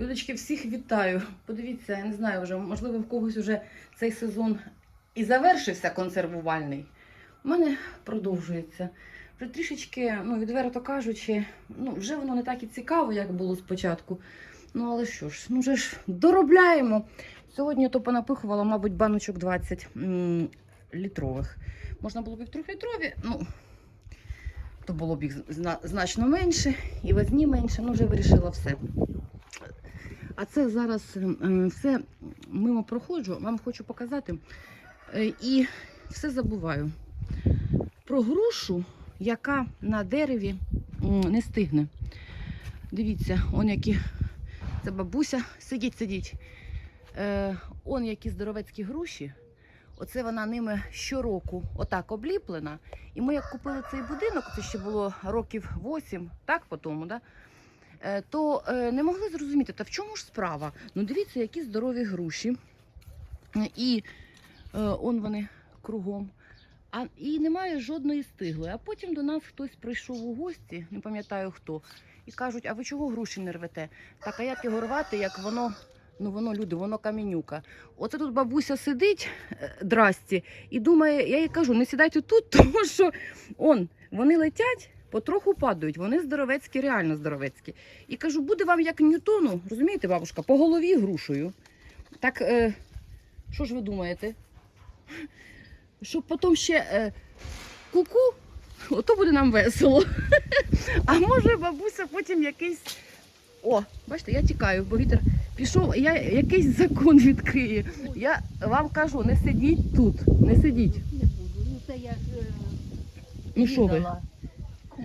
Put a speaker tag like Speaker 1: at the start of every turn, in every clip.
Speaker 1: Людочки, всіх вітаю. Подивіться, я не знаю вже, можливо, в когось вже цей сезон і завершився консервувальний. У мене продовжується. Вже трішечки, ну, відверто кажучи, ну, вже воно не так і цікаво, як було спочатку. Ну, але що ж, ну вже ж доробляємо. Сьогодні то понапихувала, мабуть, баночок 20 м, літрових. Можна було б і в трьохлітрові, ну, то було б їх значно менше, і возні менше, ну вже вирішила все. А це зараз е, все мимо проходжу, вам хочу показати. Е, І все забуваю. Про грушу, яка на дереві не стигне. Дивіться, он які. Це бабуся. Сидіть, сидіть. Е, он які здоровецькі груші. Оце вона ними щороку отак обліплена. І ми як купили цей будинок, це ще було років 8, так по тому, да? Е, то е, не могли зрозуміти, та в чому ж справа? Ну дивіться, які здорові груші. І е, он вони кругом. А, і немає жодної стиглої. А потім до нас хтось прийшов у гості, не пам'ятаю хто, і кажуть, а ви чого груші не рвете? Так, а як його рвати, як воно, ну воно люди, воно камінюка. Оце тут бабуся сидить, драсті, і думає, я їй кажу, не сідайте тут, тому що он, вони летять, потроху падають, вони здоровецькі, реально здоровецькі. І кажу, буде вам як Ньютону, розумієте, бабушка, по голові грушею. Так, е, що ж ви думаєте? Щоб потім ще е, ку-ку, ото буде нам весело. А може бабуся потім якийсь. О, бачите, я тікаю, бо вітер пішов, я якийсь закон відкриє. Я вам кажу, не сидіть тут, не сидіть.
Speaker 2: Не буду. Ну це я ж е,
Speaker 1: Ну що ви?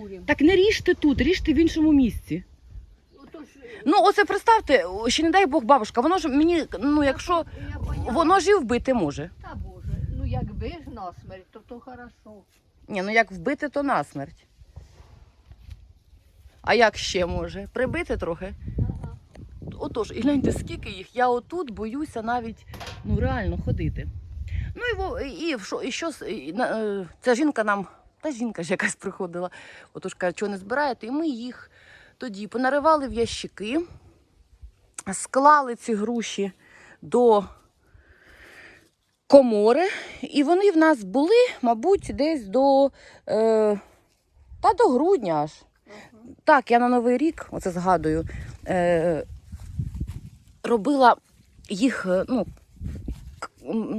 Speaker 2: Курям.
Speaker 1: Так не ріжте тут, ріжте в іншому місці. Ну, оце представте, ще не дай Бог бабушка, воно ж мені, ну якщо
Speaker 2: я поняла.
Speaker 1: воно ж і вбити може.
Speaker 2: Та Боже, ну якби ж насмерть, то то хорошо.
Speaker 1: Ні, ну як вбити, то насмерть. А як ще може? Прибити трохи?
Speaker 2: Ага.
Speaker 1: Отож, і гляньте, скільки їх. Я отут боюся навіть ну, реально ходити. Ну і, во- і, що, і що і, на- е, ця жінка нам, та жінка ж якась приходила, отож каже, чого не збираєте, і ми їх тоді понаривали в ящики, склали ці груші до комори, і вони в нас були, мабуть, десь до, е, та до грудня аж. Так, я на Новий рік, оце згадую, е, робила їх, е, ну,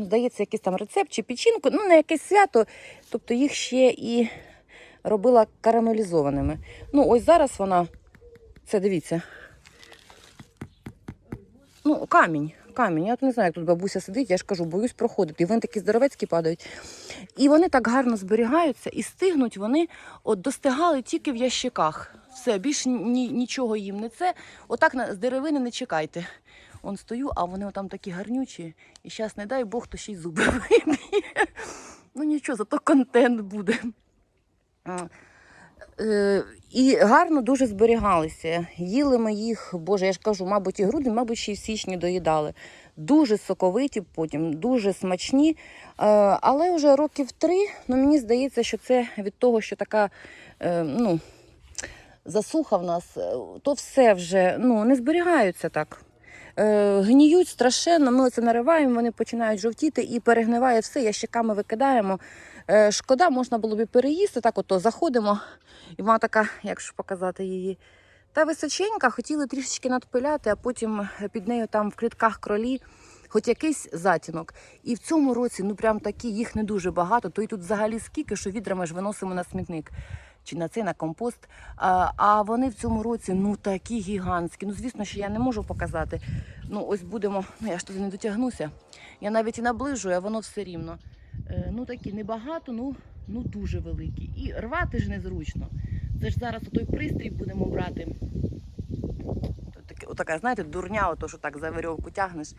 Speaker 1: здається, якийсь там рецепт чи печінку, ну, на якесь свято, тобто їх ще і робила карамелізованими. Ну, ось зараз вона, це дивіться. Ну, камінь, камінь. Я не знаю, як тут бабуся сидить, я ж кажу, боюсь проходити. І вони такі здоровецькі падають. І вони так гарно зберігаються, і стигнуть вони от достигали тільки в ящиках. Все, більш ні, нічого їм не це. Отак з деревини не чекайте. Он стою, а вони там такі гарнючі. І зараз, не дай Бог, то ще й зуби виб'є. Ну нічого, зато контент буде. Е, і гарно дуже зберігалися. Їли ми їх, боже, я ж кажу, мабуть, і грудень, мабуть, ще й в січні доїдали. Дуже соковиті, потім дуже смачні. Е, але вже років три, ну мені здається, що це від того, що така е, ну, засуха в нас, то все вже ну, не зберігаються так. Е, гніють страшенно, ми це нариваємо, вони починають жовтіти і перегниває все, ящиками викидаємо. Е, шкода, можна було б переїсти, так ото заходимо, і вона така, як показати її. Та височенька, хотіли трішечки надпиляти, а потім під нею там в клітках кролі хоч якийсь затінок. І в цьому році, ну прям такі, їх не дуже багато, то і тут взагалі скільки, що відрами ж виносимо на смітник. Чи на цей на компост. А, а вони в цьому році ну такі гігантські. Ну, звісно, що я не можу показати. Ну, ось будемо, ну я ж туди не дотягнуся. Я навіть і наближую, а воно все рівно. Е, ну такі небагато, ну, ну дуже великі. І рвати ж незручно. Це ж зараз той пристрій будемо брати. Отака, знаєте, дурня, ото, що так за верьовку тягнеш.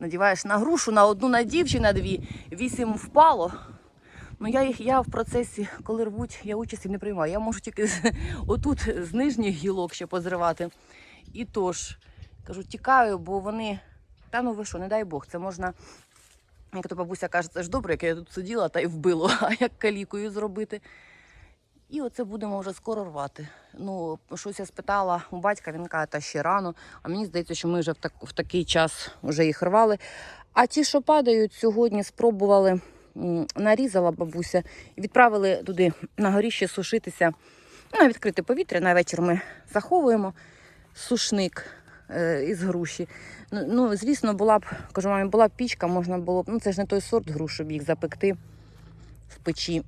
Speaker 1: Надіваєш на грушу, на одну надів чи на дві, вісім впало. Ну, я їх я в процесі, коли рвуть, я участі не приймаю. Я можу тільки з, отут з нижніх гілок ще позривати. І тож, кажу, тікаю, бо вони. Та ну ви що, не дай Бог, це можна. Як то бабуся каже, це ж добре, як я тут сиділа та й вбило, а як калікою зробити. І оце будемо вже скоро рвати. Ну, щось я спитала у батька, він каже, та ще рано. А мені здається, що ми вже в, так, в такий час вже їх рвали. А ті, що падають, сьогодні спробували, нарізала бабуся і відправили туди на горіще сушитися. На відкрите повітря. На вечір ми заховуємо сушник е, із груші. Ну, ну, звісно, була б, кажу, мамі, була б пічка, можна було б. Ну, це ж не той сорт груш, щоб їх запекти в печі.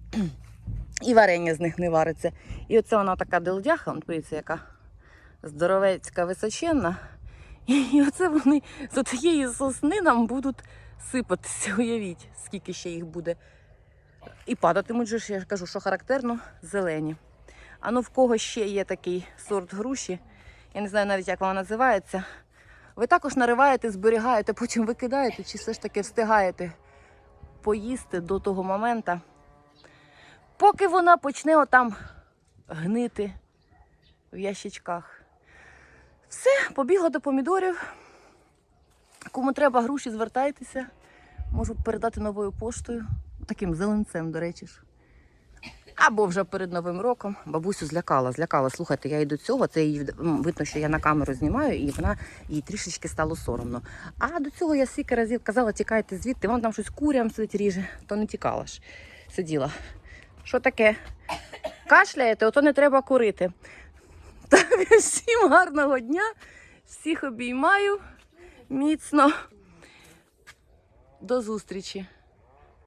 Speaker 1: І варення з них не вариться. І оце вона така дилдяха, он, подивіться, яка здоровецька височенна. І оце вони з тієї сосни нам будуть сипатися. Уявіть, скільки ще їх буде. І падатимуть же я кажу, що характерно зелені. А ну в кого ще є такий сорт груші, я не знаю навіть, як вона називається. Ви також нариваєте, зберігаєте, потім викидаєте, чи все ж таки встигаєте поїсти до того моменту, поки вона почне отам гнити в ящичках. Все, побігла до помідорів. Кому треба груші, звертайтеся. Можу передати новою поштою. Таким зеленцем, до речі ж. Або вже перед Новим роком бабусю злякала. Злякала. Слухайте, я йду цього, це м, видно, що я на камеру знімаю, і вона їй трішечки стало соромно. А до цього я стільки разів казала, тікайте звідти, вон там щось курям сидить ріже, то не тікала ж. Сиділа. Що таке? Кашляєте, ото не треба курити. Та всім гарного дня, всіх обіймаю міцно. До зустрічі.